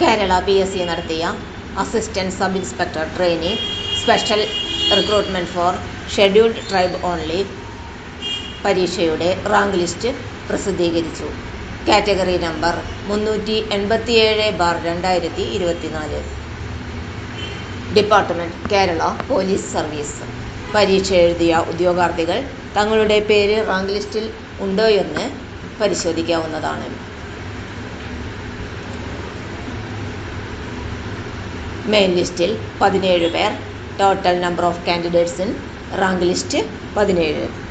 Kerala P S C നടത്തിയ assistant sub inspector trainee special recruitment for scheduled tribe only പരീക്ഷയുടെ rank list പ്രസിദ്ധീകരിച്ചു. Category number മുന്നൂറ്റി എൺപത്തിയേഴ് bar രണ്ടായിരത്തി ഇരുപത്തിനാല് ഡിപ്പാർട്ട്മെന്റ് കേരള പോലീസ് സർവീസ്. പരീക്ഷ എഴുതിയ ഉദ്യോഗാർത്ഥികൾ തങ്ങളുടെ പേര് റാങ്ക് ലിസ്റ്റിൽ ഉണ്ടോയെന്ന് പരിശോധിക്കാവുന്നതാണ്. മെയിൻ ലിസ്റ്റിൽ പതിനേഴ് പേർ. Total number of candidates in rank list പതിനേഴ്.